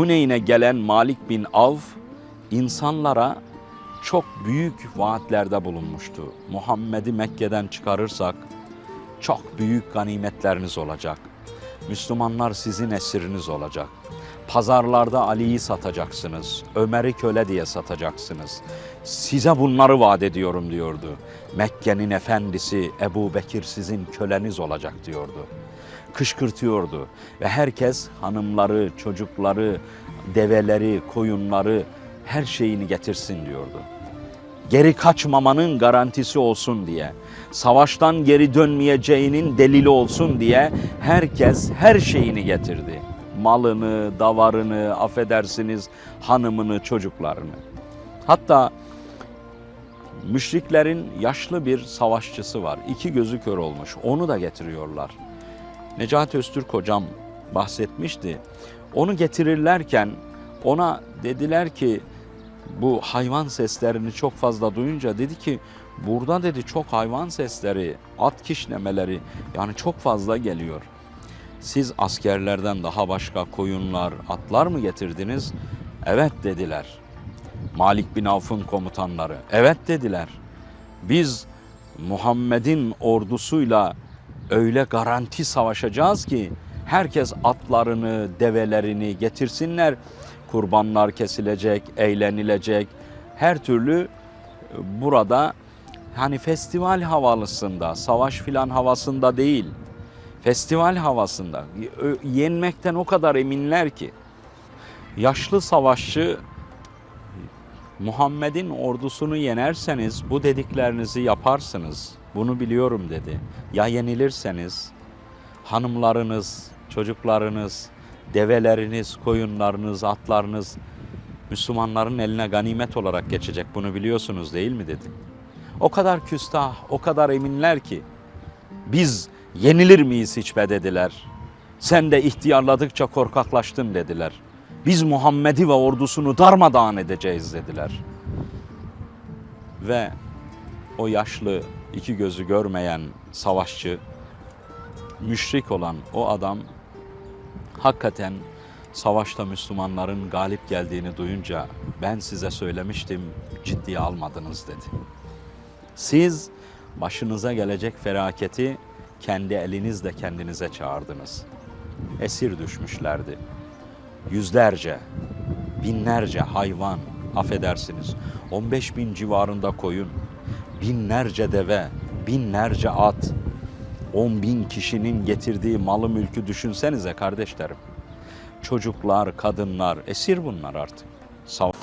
Huneyn'e gelen Malik bin Av insanlara çok büyük vaatlerde bulunmuştu. Muhammed'i Mekke'den çıkarırsak çok büyük ganimetleriniz olacak. Müslümanlar sizin esiriniz olacak. Pazarlarda Ali'yi satacaksınız. Ömer'i köle diye satacaksınız. Size bunları vaat ediyorum diyordu. Mekke'nin efendisi Ebu Bekir sizin köleniz olacak diyordu. Kışkırtıyordu ve herkes hanımları, çocukları, develeri, koyunları her şeyini getirsin diyordu geri kaçmamanın garantisi olsun diye, savaştan geri dönmeyeceğinin delili olsun diye herkes her şeyini getirdi. Malını, davarını, affedersiniz hanımını, çocuklarını. Hatta müşriklerin yaşlı bir savaşçısı var. İki gözü kör olmuş. Onu da getiriyorlar. Necati Öztürk hocam bahsetmişti. Onu getirirlerken ona dediler ki bu hayvan seslerini çok fazla duyunca dedi ki burada dedi çok hayvan sesleri, at kişnemeleri yani çok fazla geliyor. Siz askerlerden daha başka koyunlar, atlar mı getirdiniz? Evet dediler. Malik bin Avf'ın komutanları. Evet dediler. Biz Muhammed'in ordusuyla öyle garanti savaşacağız ki herkes atlarını, develerini getirsinler. Kurbanlar kesilecek, eğlenilecek. Her türlü burada hani festival havalısında, savaş filan havasında değil. Festival havasında. Yenmekten o kadar eminler ki. Yaşlı savaşçı Muhammed'in ordusunu yenerseniz bu dediklerinizi yaparsınız. Bunu biliyorum dedi. Ya yenilirseniz hanımlarınız, çocuklarınız, develeriniz, koyunlarınız, atlarınız Müslümanların eline ganimet olarak geçecek. Bunu biliyorsunuz değil mi dedi. O kadar küstah, o kadar eminler ki biz yenilir miyiz hiç be dediler. Sen de ihtiyarladıkça korkaklaştın dediler. Biz Muhammed'i ve ordusunu darmadağın edeceğiz dediler. Ve o yaşlı iki gözü görmeyen savaşçı, müşrik olan o adam hakikaten savaşta Müslümanların galip geldiğini duyunca ben size söylemiştim ciddiye almadınız dedi. Siz başınıza gelecek felaketi kendi elinizle kendinize çağırdınız. Esir düşmüşlerdi. Yüzlerce, binlerce hayvan, affedersiniz 15 bin civarında koyun, binlerce deve, binlerce at, 10 bin kişinin getirdiği malı mülkü düşünsenize kardeşlerim. Çocuklar, kadınlar, esir bunlar artık. Savaş